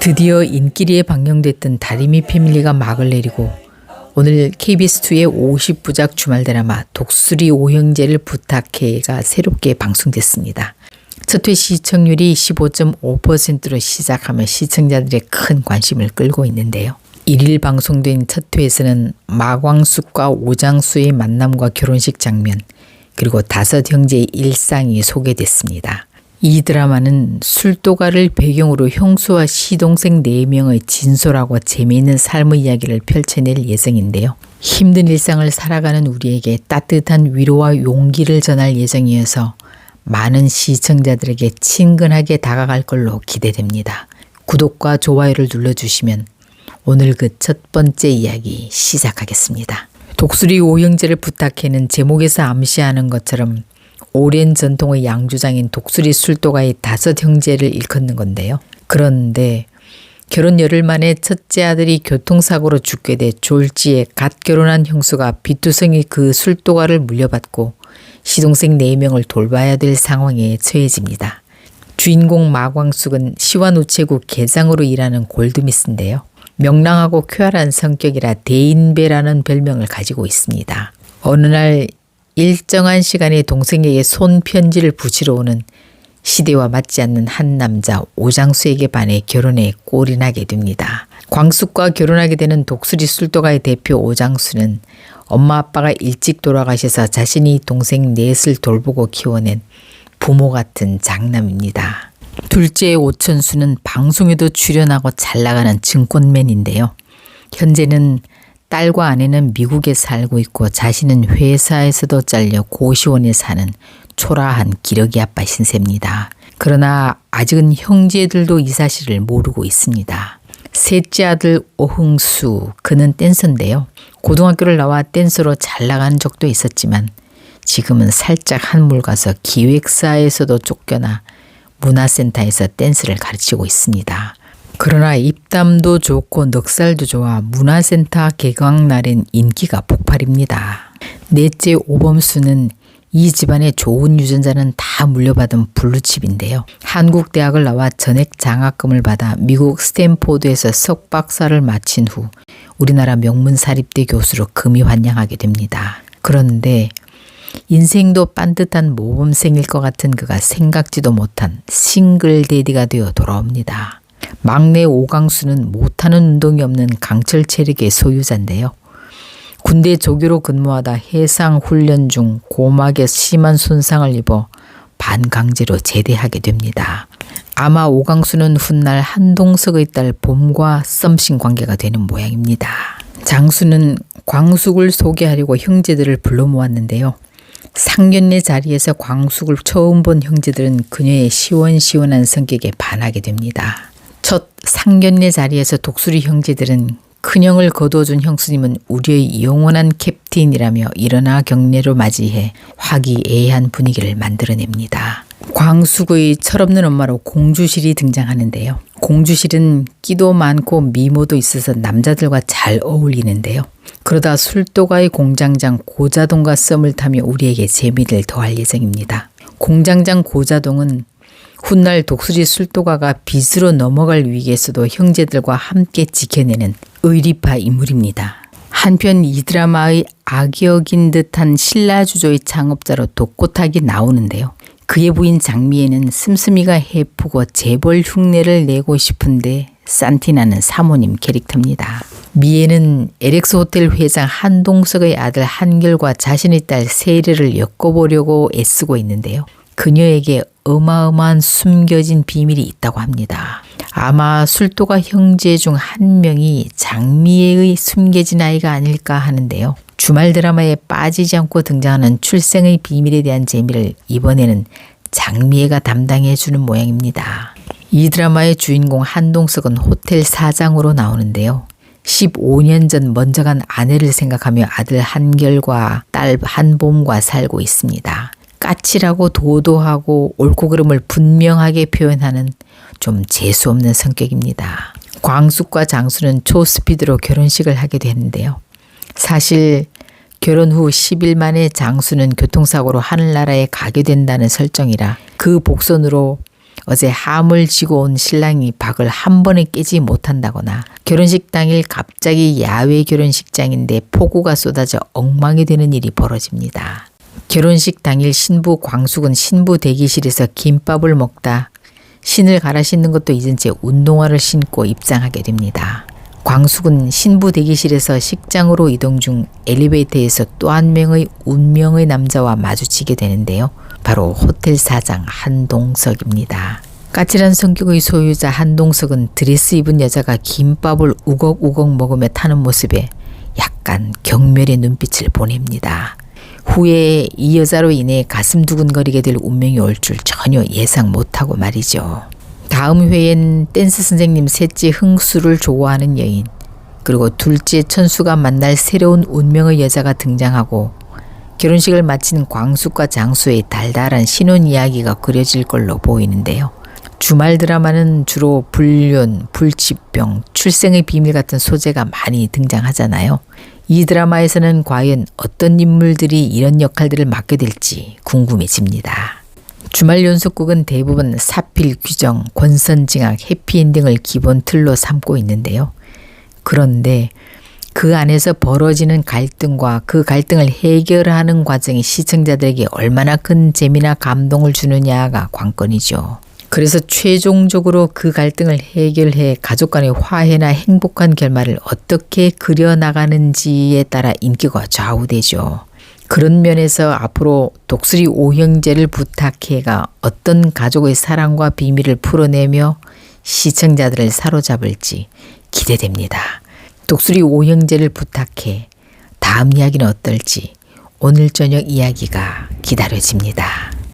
드디어 인기리에 방영됐던 다리미 패밀리가 막을 내리고 오늘 KBS2의 50부작 주말 드라마 독수리 오형제를 부탁해가 새롭게 방송됐습니다. 첫회 시청률이 15.5%로 시작하며 시청자들의 큰 관심을 끌고 있는데요. 1일 방송된 첫 회에서는 마광숙과 오장수의 만남과 결혼식 장면, 그리고 다섯 형제의 일상이 소개됐습니다. 이 드라마는 술도가를 배경으로 형수와 시동생 4명의 진솔하고 재미있는 삶의 이야기를 펼쳐낼 예정인데요. 힘든 일상을 살아가는 우리에게 따뜻한 위로와 용기를 전할 예정이어서 많은 시청자들에게 친근하게 다가갈 걸로 기대됩니다. 구독과 좋아요를 눌러주시면 오늘 그 첫 번째 이야기 시작하겠습니다. 독수리 오형제를 부탁해는 제목에서 암시하는 것처럼 오랜 전통의 양주장인 독수리 술도가의 다섯 형제를 일컫는 건데요. 그런데 결혼 열흘 만에 첫째 아들이 교통사고로 죽게 돼 졸지에 갓 결혼한 형수가 비투성이 그 술도가를 물려받고 시동생 4명을 돌봐야 될 상황에 처해집니다. 주인공 마광숙은 시완우체국 계장으로 일하는 골드미스인데요. 명랑하고 쾌활한 성격이라 대인배라는 별명을 가지고 있습니다. 어느 날 일정한 시간에 동생에게 손편지를 붙이러 오는 시대와 맞지 않는 한 남자 오장수에게 반해 결혼에 나게 됩니다. 광숙과 결혼하게 되는 독수리 술도가의 대표 오장수는 엄마 아빠가 일찍 돌아가셔서 자신이 동생 넷을 돌보고 키워낸 부모 같은 장남입니다. 둘째 오천수는 방송에도 출연하고 잘 나가는 증권맨인데요. 현재는 딸과 아내는 미국에 살고 있고 자신은 회사에서도 잘려 고시원에 사는 초라한 기러기 아빠 신세입니다. 그러나 아직은 형제들도 이 사실을 모르고 있습니다. 셋째 아들 오흥수, 그는 댄서인데요. 고등학교를 나와 댄서로 잘 나간 적도 있었지만 지금은 살짝 한물 가서 기획사에서도 쫓겨나 문화센터에서 댄스를 가르치고 있습니다. 그러나 입담도 좋고 넉살도 좋아 문화센터 개강 날엔 인기가 폭발입니다. 넷째 오범수는 이 집안의 좋은 유전자는 다 물려받은 블루칩인데요. 한국 대학을 나와 전액 장학금을 받아 미국 스탠포드에서 석박사를 마친 후 우리나라 명문 사립대 교수로 금이 환영하게 됩니다. 그런데 인생도 빤듯한 모범생일 것 같은 그가 생각지도 못한 싱글 데디가 되어 돌아옵니다. 막내 오강수는 못하는 운동이 없는 강철 체력의 소유자인데요. 군대 조교로 근무하다 해상 훈련 중 고막에 심한 손상을 입어 반강제로 제대하게 됩니다. 아마 오강수는 훗날 한동석의 딸 봄과 썸씽 관계가 되는 모양입니다. 장수는 광숙을 소개하려고 형제들을 불러 모았는데요. 상견례 자리에서 광숙을 처음 본 형제들은 그녀의 시원시원한 성격에 반하게 됩니다. 첫 상견례 자리에서 독수리 형제들은 큰형을 거두어준 형수님은 우리의 영원한 캡틴이라며 일어나 경례로 맞이해 화기애애한 분위기를 만들어냅니다. 광숙의 철없는 엄마로 공주실이 등장하는데요. 공주실은 끼도 많고 미모도 있어서 남자들과 잘 어울리는데요. 그러다 술도가의 공장장 고자동과 썸을 타며 우리에게 재미를 더할 예정입니다. 공장장 고자동은 훗날 독수리 술도가가 빚으로 넘어갈 위기에서도 형제들과 함께 지켜내는 의리파 인물입니다. 한편 이 드라마의 악역인 듯한 신라주조의 창업자로 독고탁이 나오는데요. 그의 부인 장미애는 씀씀이가 해프고 재벌 흉내를 내고 싶은데 산티나는 사모님 캐릭터입니다. 미애는 LX 호텔 회장 한동석의 아들 한결과 자신의 딸 세례를 엮어보려고 애쓰고 있는데요. 그녀에게 어마어마한 숨겨진 비밀이 있다고 합니다. 아마 술도가 형제 중 한 명이 장미애의 숨겨진 아이가 아닐까 하는데요. 주말 드라마에 빠지지 않고 등장하는 출생의 비밀에 대한 재미를 이번에는 장미애가 담당해 주는 모양입니다. 이 드라마의 주인공 한동석은 호텔 사장으로 나오는데요. 15년 전 먼저 간 아내를 생각하며 아들 한결과 딸 한봄과 살고 있습니다. 까칠하고 도도하고 옳고 그름을 분명하게 표현하는 좀 재수없는 성격입니다. 광숙과 장수는 초스피드로 결혼식을 하게 되는데요. 사실 결혼 후 10일 만에 장수는 교통사고로 하늘나라에 가게 된다는 설정이라 그 복선으로 어제 함을 지고 온 신랑이 박을 한 번에 깨지 못한다거나 결혼식 당일 갑자기 야외 결혼식장인데 폭우가 쏟아져 엉망이 되는 일이 벌어집니다. 결혼식 당일 신부 광숙은 신부 대기실에서 김밥을 먹다 신을 갈아 신는 것도 잊은 채 운동화를 신고 입장하게 됩니다. 광숙은 신부 대기실에서 식장으로 이동 중 엘리베이터에서 또 한 명의 운명의 남자와 마주치게 되는데요. 바로 호텔 사장 한동석입니다. 까칠한 성격의 소유자 한동석은 드레스 입은 여자가 김밥을 우걱우걱 먹으며 타는 모습에 약간 경멸의 눈빛을 보냅니다. 후에 이 여자로 인해 가슴 두근거리게 될 운명이 올 줄 전혀 예상 못하고 말이죠. 다음 회엔 댄스 선생님 셋째 흥수를 좋아하는 여인, 그리고 둘째 천수가 만날 새로운 운명의 여자가 등장하고 결혼식을 마친 광숙과 장수의 달달한 신혼 이야기가 그려질 걸로 보이는데요. 주말 드라마는 주로 불륜, 불치병, 출생의 비밀 같은 소재가 많이 등장하잖아요. 이 드라마에서는 과연 어떤 인물들이 이런 역할들을 맡게 될지 궁금해집니다. 주말 연속극은 대부분 사필 규정, 권선징악, 해피엔딩을 기본 틀로 삼고 있는데요. 그런데 그 안에서 벌어지는 갈등과 그 갈등을 해결하는 과정이 시청자들에게 얼마나 큰 재미나 감동을 주느냐가 관건이죠. 그래서 최종적으로 그 갈등을 해결해 가족 간의 화해나 행복한 결말을 어떻게 그려나가는지에 따라 인기가 좌우되죠. 그런 면에서 앞으로 독수리 오형제를 부탁해가 어떤 가족의 사랑과 비밀을 풀어내며 시청자들을 사로잡을지 기대됩니다. 독수리 오형제를 부탁해 다음 이야기는 어떨지 오늘 저녁 이야기가 기다려집니다.